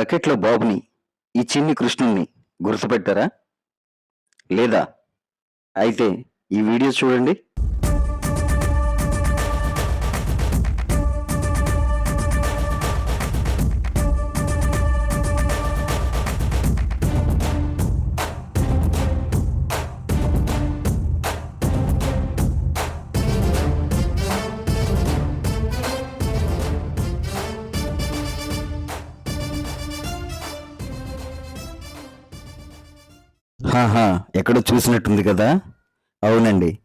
బకెట్లో బాబుని ఈ చిన్ని కృష్ణుణ్ణి గుర్తుపెట్టారా? లేదా? అయితే ఈ వీడియో చూడండి. హాహా ఎక్కడో చూసినట్టుంది కదా? అవునండి.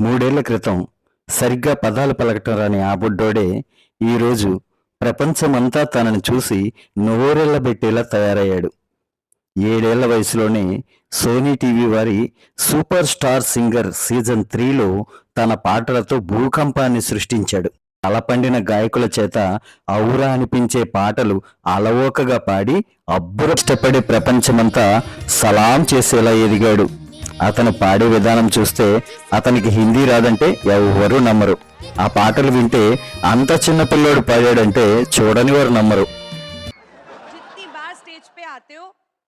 మూడేళ్ళ క్రితం సరిగ్గా పదాలు పలకటం రాని ఆ బుడ్డోడే ఈరోజు ప్రపంచమంతా తనని చూసి నోరెళ్ళబెట్టేలా తయారయ్యాడు. ఏడేళ్ళ వయసులోనే సోనీ టీవీ వారి సూపర్ స్టార్ సింగర్ సీజన్ త్రీలో తన పాటలతో భూకంపాన్ని సృష్టించాడు. అలపండిన గాయకుల చేత ఔరా అనిపించే పాటలు అలవోకగా పాడి అబ్బుర ఇష్టపడే ప్రపంచమంతా సలాం చేసేలా ఎదిగాడు అతను పాడే విధానం చూస్తే అతనికి హిందీ రాదంటే ఎవరు నమ్మరు ఆ పాటలు వింటే అంత చిన్న పిల్లోడు పాడాడంటే చూడని వారు నమ్మరు जितनी बार स्टेज पे आते हो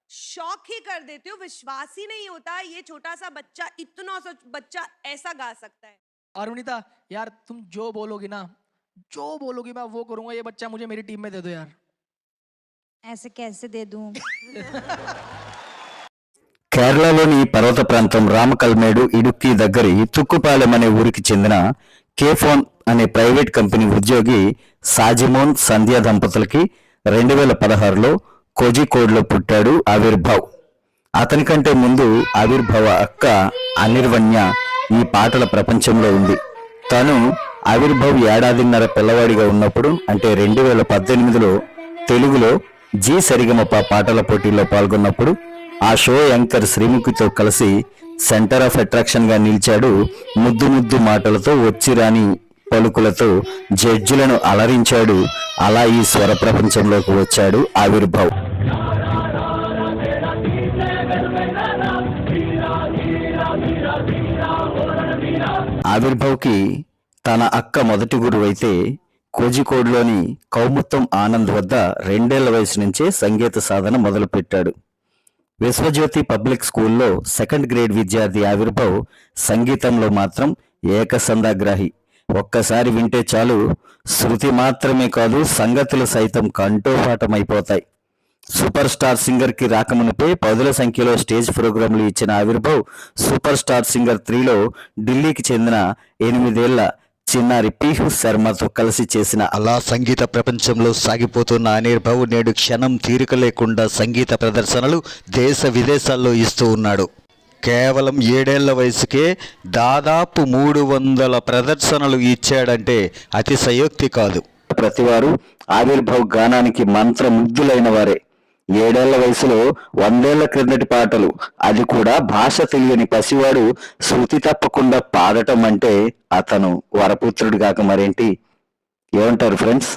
शॉक ही कर देते हो विश्वास ही नहीं होता ये छोटा सा बच्चा इतना सा बच्चा ऐसा गा सकता है और विनीता यार तुम जो बोलोगी ना जो बोलोगी मैं वो करूंगा ये बच्चा मुझे मेरी टीम में दे दो यार ऐसे कैसे दे दूं కేరళలోని పర్వత ప్రాంతం రామకల్మేడు ఇడుక్కి దగ్గరి తుక్కుపాలెం అనే ఊరికి చెందిన కేఫోన్ అనే ప్రైవేట్ కంపెనీ ఉద్యోగి సాజిమోన్ సంధ్య దంపతులకి రెండు వేల పదహారులో కోజికోడ్లో పుట్టాడు ఆవిర్భావ్ అతనికంటే ముందు ఆవిర్భావ అక్క అనిర్వణ్య ఈ పాటల ప్రపంచంలో ఉంది తను ఆవిర్భావ్ ఏడాదిన్నర పిల్లవాడిగా ఉన్నప్పుడు అంటే రెండు వేల పద్దెనిమిదిలో తెలుగులో జీ సరిగమప పాటల పోటీల్లో పాల్గొన్నప్పుడు ఆ షో యాంకర్ శ్రీముఖితో కలిసి సెంటర్ ఆఫ్ అట్రాక్షన్గా నిలిచాడు. ముద్దు ముద్దు మాటలతో వచ్చిరాని పలుకులతో జడ్జిలను అలరించాడు. అలా ఈ స్వర ప్రపంచంలోకి వచ్చాడు ఆవిర్భావ్. ఆవిర్భావ్కి తన అక్క మొదటి గురువు అయితే కోజికోడ్లోని కౌముత్తం ఆనంద్ వద్ద రెండేళ్ళ వయసు నుంచే సంగీత సాధన మొదలుపెట్టాడు. విశ్వజ్యోతి పబ్లిక్ స్కూల్లో సెకండ్ గ్రేడ్ విద్యార్థి ఆవిర్భావ్ సంగీతంలో మాత్రం ఏకసందాగ్రాహి ఒక్కసారి వింటే చాలు శృతి మాత్రమే కాదు సంగతులు సైతం కంఠోపాఠమైపోతాయి. సూపర్ స్టార్ సింగర్కి రాకమునిపే పదుల సంఖ్యలో స్టేజ్ ప్రోగ్రాంలు ఇచ్చిన ఆవిర్భావ్ సూపర్ స్టార్ సింగర్ త్రీలో ఢిల్లీకి చెందిన ఎనిమిదేళ్ళ చిన్నారి పీహు శర్మతో కలిసి చేసిన అలా సంగీత ప్రపంచంలో సాగిపోతున్న అనిర్భవ్ నేడు క్షణం తీరిక లేకుండా సంగీత ప్రదర్శనలు దేశ విదేశాల్లో ఇస్తూ ఉన్నాడు. కేవలం ఏడేళ్ళ వయసుకే దాదాపు మూడు వందల ప్రదర్శనలు ఇచ్చాడంటే అతిశయోక్తి కాదు. ప్రతివారు ఆవిర్భావ్ గానానికి మంత్రముగ్ధులైన వారే. ఏడేళ్ళ వయసులో వందేళ్ళ క్రిందటి పాటలు. అది కూడా భాష తెలియని పసివాడు శృతి తప్పకుండా పాడటం అంటే అతను వరపుత్రుడు కాక మరేంటి? ఏమంటారు ఫ్రెండ్స్?